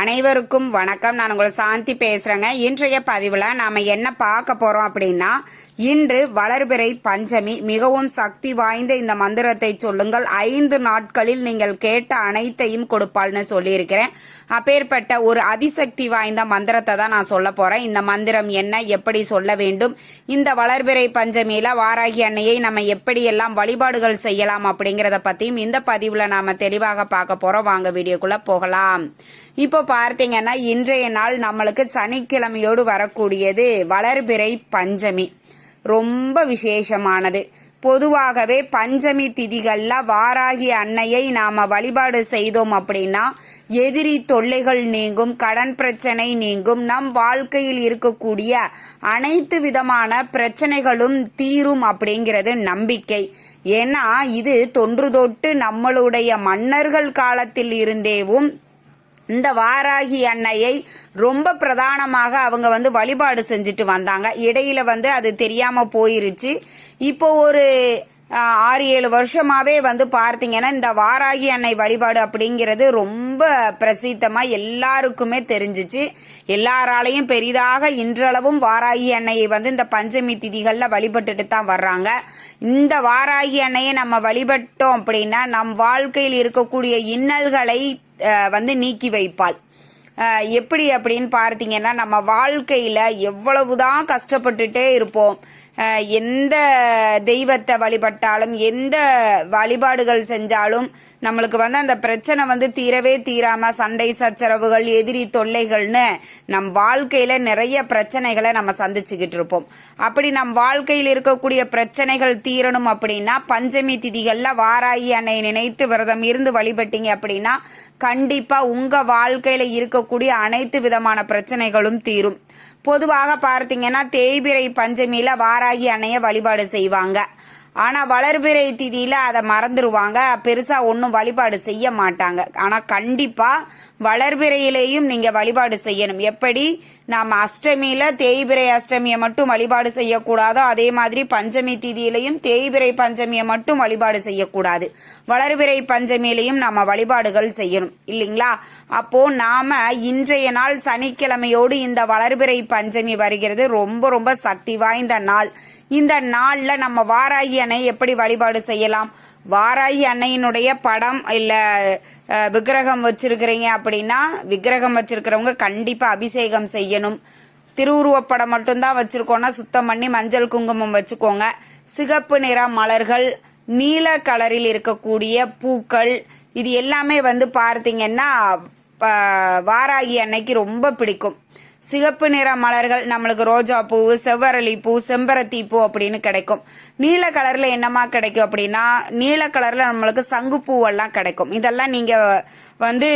அனைவருக்கும் வணக்கம். நான் உங்களை சாந்தி பேசுறேங்க. இன்றைய பதிவில் நாம என்ன பார்க்க போறோம் அப்படின்னா இன்று வளர்பிறை பஞ்சமி மிகவும் சக்தி வாய்ந்த இந்த மந்திரத்தை சொல்லுங்கள். ஐந்து நாட்களில் நீங்கள் கேட்ட அனைத்தையும் கொடுப்பாள்னு சொல்லியிருக்கிறேன். அப்பேற்பட்ட ஒரு அதிசக்தி வாய்ந்த மந்திரத்தை தான் நான் சொல்ல போறேன். இந்த மந்திரம் என்ன எப்படி சொல்ல வேண்டும்? இந்த வளர்பிறை பஞ்சமியில வாராகி அன்னையை நம்ம எப்படியெல்லாம் வழிபாடுகள் செய்யலாம் அப்படிங்கிறத பத்தியும் இந்த பதிவில் நாம தெளிவாக பார்க்க போறோம். வாங்க வீடியோக்குள்ள போகலாம். இப்போ பார்த்தீங்கன்னா இன்றைய நாள் நம்மளுக்கு சனிக்கிழமையோடு வரக்கூடியது வளர்பிறை பஞ்சமி. ரொம்ப விசேஷமானது. பொதுவாகவே பஞ்சமி திதிகள்ல வாராகி அன்னையை நாம வழிபாடு செய்தோம் அப்படின்னா எதிரி தொல்லைகள் நீங்கும் கடன் பிரச்சனை நீங்கும் நம் வாழ்க்கையில் இருக்கக்கூடிய அனைத்து விதமான பிரச்சனைகளும் தீரும் அப்படிங்கிறது நம்பிக்கை. ஏன்னா இது தொன்று தொட்டு நம்மளுடைய மன்னர்கள் காலத்தில் இருந்தேவும் இந்த வாராகி அன்னையை ரொம்ப பிரதானமாக அவங்க வந்து வழிபாடு செஞ்சுட்டு வந்தாங்க. இடையில வந்து அது தெரியாம போயிருச்சு. இப்போ ஒரு ஆறு ஏழு வருஷமாவே வந்து பார்த்தீங்கன்னா இந்த வாராகி அன்னை வழிபாடு அப்படிங்கிறது ரொம்ப பிரசித்தமா எல்லாருக்குமே தெரிஞ்சிச்சு. எல்லாராலையும் பெரிதாக இன்றளவும் வாராகி அன்னையை வந்து இந்த பஞ்சமி திதிகள்ல வழிபட்டுட்டு தான் வர்றாங்க. இந்த வாராகி அன்னையை நம்ம வழிபட்டோம் அப்படின்னா நம் வாழ்க்கையில் இருக்கக்கூடிய இன்னல்களை வந்து நீக்கி வைப்பாள். எப்படி அப்படின்னு பார்த்தீங்கன்னா நம்ம வாழ்க்கையில் எவ்வளவுதான் கஷ்டப்பட்டுட்டே இருப்போம். எந்த தெய்வத்தை வழிபட்டாலும் எந்த வழிபாடுகள் செஞ்சாலும் நம்மளுக்கு வந்து அந்த பிரச்சனை வந்து தீரவே தீராம சண்டை சச்சரவுகள் எதிரி தொல்லைகள்னு நம் வாழ்க்கையில நிறைய பிரச்சனைகளை நம்ம சந்திச்சுக்கிட்டு இருப்போம். அப்படி நம் வாழ்க்கையில் இருக்கக்கூடிய பிரச்சனைகள் தீரணும் அப்படின்னா பஞ்சமி திதிகள்ல வாராயி அன்னை நினைத்து விரதம் இருந்து வழிபட்டீங்க அப்படின்னா கண்டிப்பா உங்க வாழ்க்கையில இருக்கக்கூடிய அனைத்து விதமான பிரச்சனைகளும் தீரும். பொதுவாக பார்த்தீங்கன்னா தேய்பிறை பஞ்சமியில வாராகி அன்னைய வழிபாடு செய்வாங்க. ஆனா வளர்பிறை திதியில அதை மறந்துடுவாங்க பெருசா ஒன்றும் வழிபாடு செய்ய மாட்டாங்க. ஆனா கண்டிப்பா வளர்பிறையிலேயும் நீங்க வழிபாடு செய்யணும். எப்படி? நாம் அஷ்டமியில தேய்பிரை அஷ்டமியை மட்டும் வழிபாடு செய்யக்கூடாதோ. அதே மாதிரி பஞ்சமி திதியிலையும் தேய்பிறை பஞ்சமியை மட்டும் வழிபாடு செய்யக்கூடாது. வளர்பிறை பஞ்சமியிலையும் நாம வழிபாடுகள் செய்யணும். இல்லைங்களா? அப்போ நாம இன்றைய நாள் சனிக்கிழமையோடு இந்த வளர்பிறை பஞ்சமி வருகிறது. ரொம்ப ரொம்ப சக்தி வாய்ந்த நாள். இந்த நாள்ல நம்ம வாராகி எப்படி வழிபாடு செய்யலாம்? வாராகி அன்னையினுடைய படம் இல்லை விக்கிரகம் வச்சிருக்கிறீங்க அப்படின்னா விக்கிரகம் வச்சிருக்கிறவங்க கண்டிப்பாக அபிஷேகம் செய்யணும். திருவுருவப்படம் மட்டும்தான் வச்சிருக்கோம்னா சுத்தம் பண்ணி மஞ்சள் குங்குமம் வச்சுக்கோங்க. சிகப்பு நிற மலர்கள் நீல கலரில் இருக்கக்கூடிய பூக்கள் இது எல்லாமே வந்து பார்த்தீங்கன்னா வாராகி அன்னைக்கு ரொம்ப பிடிக்கும். சிகப்பு நிற மலர்கள் நம்மளுக்கு ரோஜா பூ செவ்வரளி பூ செம்பருத்தி பூ அப்படின்னு கிடைக்கும். நீல கலரில் என்னமா கிடைக்கும் அப்படின்னா நீல கலரில் நம்மளுக்கு சங்குப்பூவெல்லாம் கிடைக்கும். இதெல்லாம் நீங்கள் வந்து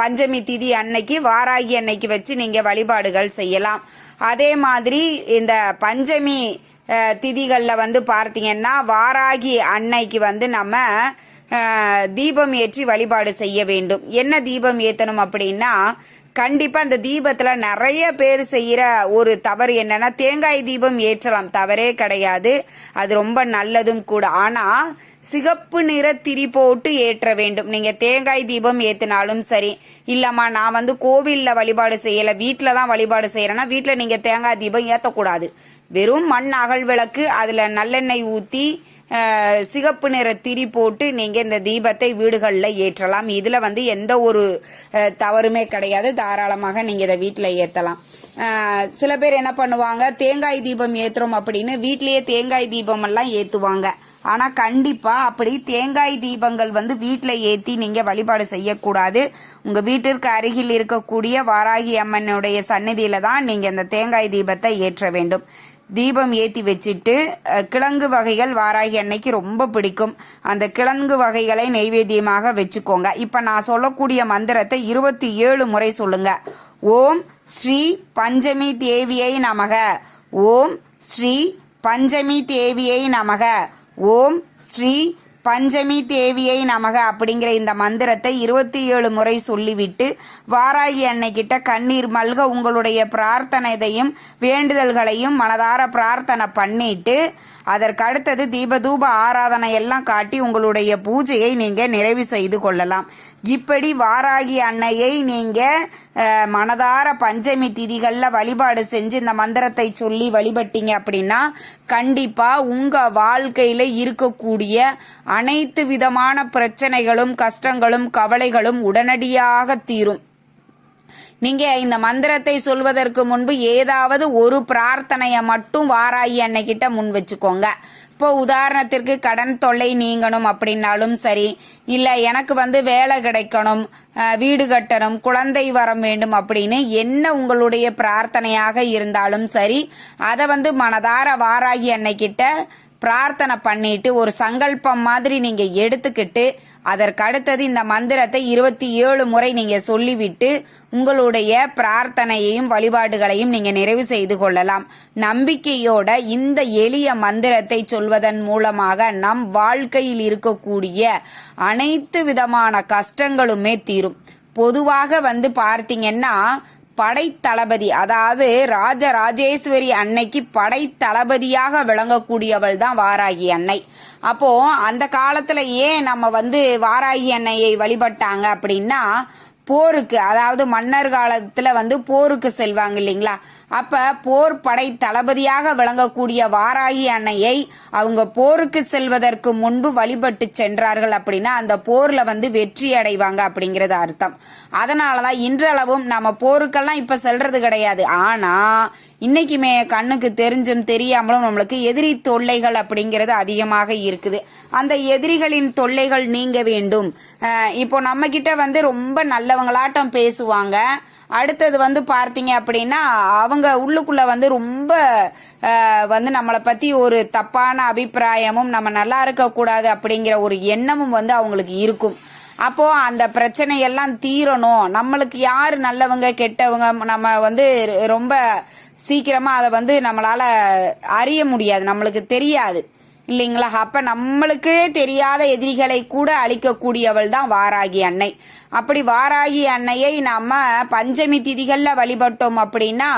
பஞ்சமி திதி அன்னைக்கு வாராகி அன்னைக்கு வச்சு நீங்கள் வழிபாடுகள் செய்யலாம். அதே மாதிரி இந்த பஞ்சமி திதிகளில் வந்து பார்த்தீங்கன்னா வாராகி அன்னைக்கு வந்து நம்ம தீபம் ஏற்றி வழிபாடு செய்ய வேண்டும். என்ன தீபம் ஏற்றணும் அப்படின்னா கண்டிப்பாக அந்த தீபத்தில் நிறைய பேர் செய்கிற ஒரு தவறு என்னென்னா தேங்காய் தீபம் ஏற்றலாம். தவறே கிடையாது. அது ரொம்ப நல்லதும் கூட. ஆனால் சிகப்பு நிற திரி போட்டு ஏற்ற வேண்டும். நீங்க தேங்காய் தீபம் ஏத்தினாலும் சரி இல்லம்மா நான் வந்து கோவில்ல வழிபாடு செய்யல வீட்டில தான் வழிபாடு செய்யறேன்னா வீட்டில் நீங்க தேங்காய் தீபம் ஏத்தக்கூடாது. வெறும் மண் அகல் விளக்கு அதுல நல்லெண்ணெய் ஊத்தி சிகப்பு நிற திரி போட்டு நீங்க இந்த தீபத்தை வீடுகளில் ஏற்றலாம். இதுல வந்து எந்த ஒரு தவறுமே கிடையாது. தாராளமாக நீங்க இதை வீட்டில் ஏற்றலாம் சில பேர் என்ன பண்ணுவாங்க தேங்காய் தீபம் ஏத்துறோம் அப்படின்னு வீட்லயே தேங்காய் தீபம் எல்லாம் ஆனால் ஆனா கண்டிப்பா அப்படி தேங்காய் தீபங்கள் வந்து வீட்டில் ஏற்றி நீங்க வழிபாடு செய்யக்கூடாது. உங்க வீட்டிற்கு அருகில் இருக்கக்கூடிய வாராகி அம்மனுடைய சந்நிதியில தான் நீங்க இந்த தேங்காய் தீபத்தை ஏற்ற வேண்டும். தீபம் ஏற்றி வச்சுட்டு கிழங்கு வகைகள் வாராகி அன்னைக்கு ரொம்ப பிடிக்கும். அந்த கிழங்கு வகைகளை நெய்வேத்தியமாக வச்சுக்கோங்க. இப்போ நான் சொல்லக்கூடிய மந்திரத்தை இருபத்தி ஏழு முறை சொல்லுங்க. ஓம் ஸ்ரீ பஞ்சமி தேவியை நமக. ஓம் ஸ்ரீ பஞ்சமி தேவியை நமக. ஓம் ஸ்ரீ பஞ்சமி தேவியை நமக அப்படிங்கிற இந்த மந்திரத்தை இருபத்தி ஏழு முறை சொல்லிவிட்டு வாராகி அன்னைக்கிட்ட கண்ணீர் மல்க உங்களுடைய பிரார்த்தனையையும் வேண்டுதல்களையும் மனதார பிரார்த்தனை பண்ணிட்டு அதற்கு அடுத்தது தீபதூப ஆராதனை எல்லாம் காட்டி உங்களுடைய பூஜையை நீங்க நிறைவு செய்து கொள்ளலாம். இப்படி வாராகி அன்னையை நீங்க மனதார பஞ்சமி திதிகளில் வழிபாடு செஞ்சு இந்த மந்திரத்தை சொல்லி வழிபட்டீங்க அப்படின்னா கண்டிப்பா உங்க வாழ்க்கையில இருக்கக்கூடிய அனைத்து விதமான பிரச்சனைகளும் கஷ்டங்களும் கவலைகளும் உடனடியாக தீரும். நீங்க இந்த மந்திரத்தை சொல்வதற்கு முன்பு ஏதாவது ஒரு பிரார்த்தனையை மட்டும் வாராகி அன்னைக்கிட்ட முன் வச்சுக்கோங்க. இப்போ உதாரணத்திற்கு கடன் தொல்லை நீங்கணும் அப்படின்னாலும் சரி இல்லை எனக்கு வந்து வேலை கிடைக்கணும் வீடு கட்டணும் குழந்தை வரம் வேண்டும் அப்படின்னு என்ன உங்களுடைய பிரார்த்தனையாக இருந்தாலும் சரி அதை வந்து மனதார வாராகி அன்னைக்கிட்ட பிரார்த்தனை பண்ணிட்டு ஒரு சங்கல்பம் மாதிரி நீங்க எடுத்துக்கிட்டு அதற்கு அடுத்தது இந்த மந்திரத்தை இருபத்தி ஏழு முறை நீங்க சொல்லிவிட்டு உங்களுடைய பிரார்த்தனையையும் வழிபாடுகளையும் நீங்க நிறைவு செய்து கொள்ளலாம். நம்பிக்கையோட இந்த எளிய மந்திரத்தை சொல்வதன் மூலமாக நம் வாழ்க்கையில் இருக்கக்கூடிய அனைத்து விதமான கஷ்டங்களுமே தீரும். பொதுவாக வந்து பார்த்தீங்கன்னா படைத்தளபதி அதாவது ராஜராஜேஸ்வரி அன்னைக்கு படைத்தளபதியாக விளங்கக்கூடியவள் தான் வாராகி அன்னை. அப்போ அந்த காலத்துல ஏன் நம்ம வந்து வாராகி அன்னையை வழிபட்டாங்க அப்படின்னா போருக்கு அதாவது மன்னர் காலத்துல வந்து போருக்கு செல்வாங்க இல்லைங்களா? அப்ப போர் படை தளபதியாக விளங்கக்கூடிய வாராகி அன்னையை அவங்க போருக்கு செல்வதற்கு முன்பு வழிபட்டு சென்றார்கள் அப்படின்னா அந்த போர்ல வந்து வெற்றி அடைவாங்க அப்படிங்கறது அர்த்தம். அதனாலதான் இன்றளவும் நம்ம போருக்கெல்லாம் இப்ப செல்றது கிடையாது. ஆனா இன்னைக்குமே கண்ணுக்கு தெரிஞ்சும் தெரியாமலும் நம்மளுக்கு எதிரி தொல்லைகள் அப்படிங்கிறது அதிகமாக இருக்குது. அந்த எதிரிகளின் தொல்லைகள் நீங்க வேண்டும். இப்போ நம்ம கிட்ட வந்து ரொம்ப நல்லவங்களாட்டம் பேசுவாங்க. அடுத்தது வந்து பார்த்தீங்க அப்படின்னா அவங்க உள்ளுக்குள்ள வந்து ரொம்ப வந்து நம்மளை பத்தி ஒரு தப்பான அபிப்பிராயமும் நம்ம நல்லா இருக்கக்கூடாது அப்படிங்கிற ஒரு எண்ணமும் வந்து அவங்களுக்கு இருக்கும். அப்போ அந்த பிரச்சனையெல்லாம் தீரணும். நம்மளுக்கு யார் நல்லவங்க கெட்டவங்க நம்ம வந்து ரொம்ப சீக்கிரமா அதை வந்து நம்மளால அறிய முடியாது. நம்மளுக்கு தெரியாது. இல்லைங்களா? அப்ப நம்மளுக்கு தெரியாத எதிரிகளை கூட அழிக்கக்கூடியவள் தான் வாராகி அன்னை. அப்படி வாராகி அன்னையை நம்ம பஞ்சமி திதிகள்ல வழிபட்டோம் அப்படின்னா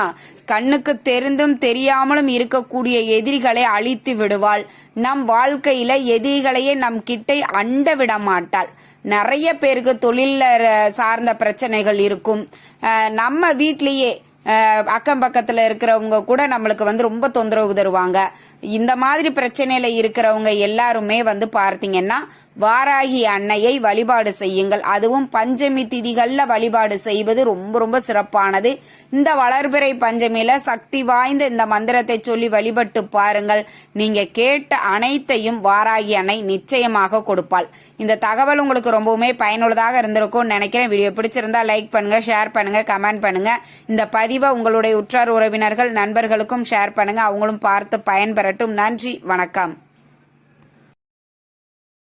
கண்ணுக்கு தெரிந்தும் தெரியாமலும் இருக்கக்கூடிய எதிரிகளை அழித்து விடுவாள். நம் வாழ்க்கையில எதிரிகளையே நம் கிட்டை அண்ட விட மாட்டாள் நிறைய பேருக்கு தொழில சார்ந்த பிரச்சனைகள் இருக்கும். நம்ம வீட்லேயே அக்கம் பக்கத்தில் இருக்கிறவங்க கூட நம்மளுக்கு வந்து ரொம்ப தொந்தரவு தருவாங்க. இந்த மாதிரி பிரச்சனையில் இருக்கிறவங்க எல்லாருமே வந்து பார்த்தீங்கன்னா வாராகி அன்னையை வழிபாடு செய்யுங்கள். அதுவும் பஞ்சமி திதிகளில் வழிபாடு செய்வது ரொம்ப ரொம்ப சிறப்பானது. இந்த வளர்பிறை பஞ்சமியில் சக்தி வாய்ந்த இந்த மந்திரத்தை சொல்லி வழிபட்டு பாருங்கள். நீங்கள் கேட்ட அனைத்தையும் வாராகி அன்னை நிச்சயமாக கொடுப்பாள். இந்த தகவல் உங்களுக்கு ரொம்பவுமே பயனுள்ளதாக இருந்திருக்கும்னு நினைக்கிறேன். வீடியோ பிடிச்சிருந்தா லைக் பண்ணுங்கள் ஷேர் பண்ணுங்கள் கமெண்ட் பண்ணுங்கள் இந்த பதிவை உங்களுடைய உற்றார் உறவினர்கள் நண்பர்களுக்கும் ஷேர் பண்ணுங்கள் அவங்களும் பார்த்து பயன்பெறட்டும். நன்றி வணக்கம்.